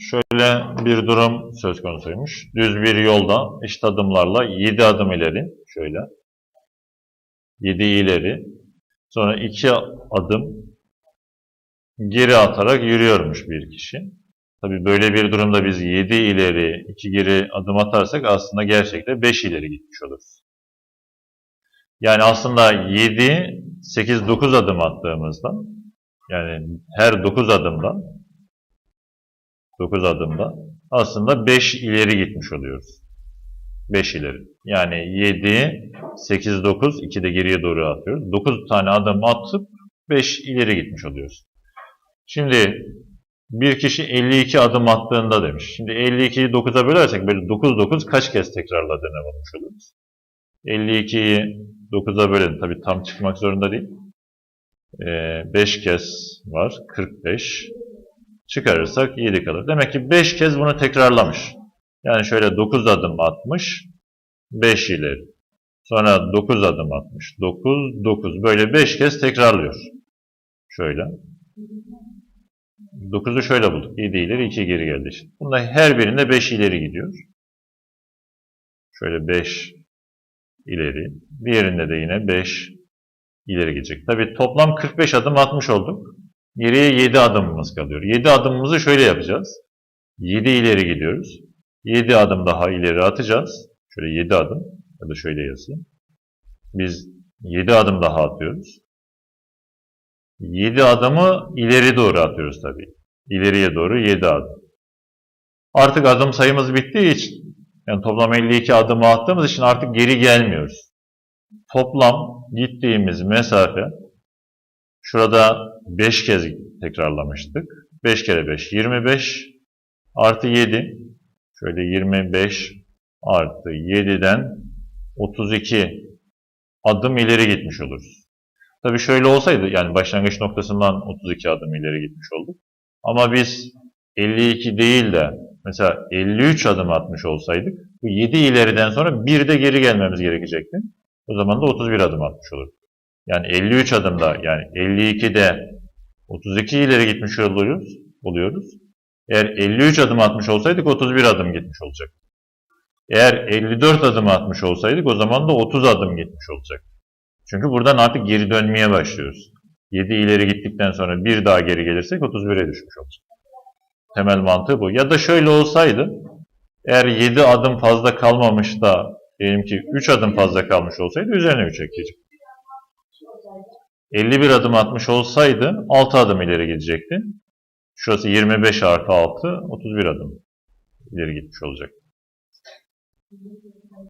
şöyle bir durum söz konusuymuş. Düz bir yolda eşit adımlarla 7 adım ileri, şöyle. 7 ileri, sonra 2 adım geri atarak yürüyormuş bir kişi. Tabii böyle bir durumda biz 7 ileri, 2 geri adım atarsak aslında gerçekten 5 ileri gitmiş oluruz. Yani aslında 7, 8, 9 adım attığımızda yani her 9 adımda 9 adımda aslında 5 ileri gitmiş oluyoruz. 5 ileri. Yani 7, 8, 9, 2 de geriye doğru atıyoruz. 9 tane adım atıp 5 ileri gitmiş oluyoruz. Şimdi bir kişi 52 adım attığında demiş. Şimdi 52'yi 9'a bölersek böyle 9 9 kaç kez tekrarladığını bulmuş oluruz. 52'yi 9'a bölelim. Tabi tam çıkmak zorunda değil. 5 kez var. 45. Çıkarırsak 7 kalır. Demek ki 5 kez bunu tekrarlamış. Yani şöyle 9 adım atmış. 5 ileri. Sonra 9 adım atmış. 9, 9. Böyle 5 kez tekrarlıyor. Şöyle. 9'u şöyle bulduk. 7 ileri 2 geri geldi. Bunda her birinde 5 ileri gidiyor. Şöyle 5 ileri. Diğerinde de yine 5 ileri gidecek. Tabi toplam 45 adım atmış olduk. Geriye 7 adımımız kalıyor. 7 adımımızı şöyle yapacağız. 7 ileri gidiyoruz. 7 adım daha ileri atacağız. Şöyle 7 adım ya da şöyle yazayım. Biz 7 adım daha atıyoruz. 7 adımı ileri doğru atıyoruz tabii. İleriye doğru 7 adım. Artık adım sayımız bittiği için yani toplam 52 adımı attığımız için artık geri gelmiyoruz. Toplam gittiğimiz mesafe şurada 5 kez tekrarlamıştık. 5 kere 5 25 artı 7 şöyle 25 artı 7'den 32 adım ileri gitmiş oluruz. Tabii şöyle olsaydı yani başlangıç noktasından 32 adım ileri gitmiş olduk. Ama biz 52 değil de mesela 53 adım atmış olsaydık bu 7 ileriden sonra bir de geri gelmemiz gerekecekti. O zaman da 31 adım atmış olurduk. Yani 53 adımda yani 52'de 32 ileri gitmiş oluyoruz. oluyoruz. Eğer 53 adım atmış olsaydık 31 adım gitmiş olacak. Eğer 54 adım atmış olsaydık o zaman da 30 adım gitmiş olacak. Çünkü buradan artık geri dönmeye başlıyoruz. 7 ileri gittikten sonra bir daha geri gelirsek 31'e düşmüş olacak. Temel mantığı bu. Ya da şöyle olsaydı, eğer 7 adım fazla kalmamış da diyelim ki 3 adım fazla kalmış olsaydı üzerine 3 ekleyecek. 51 adım atmış olsaydı 6 adım ileri gidecekti. Şurası 25 artı 6, 31 adım ileri gitmiş olacak.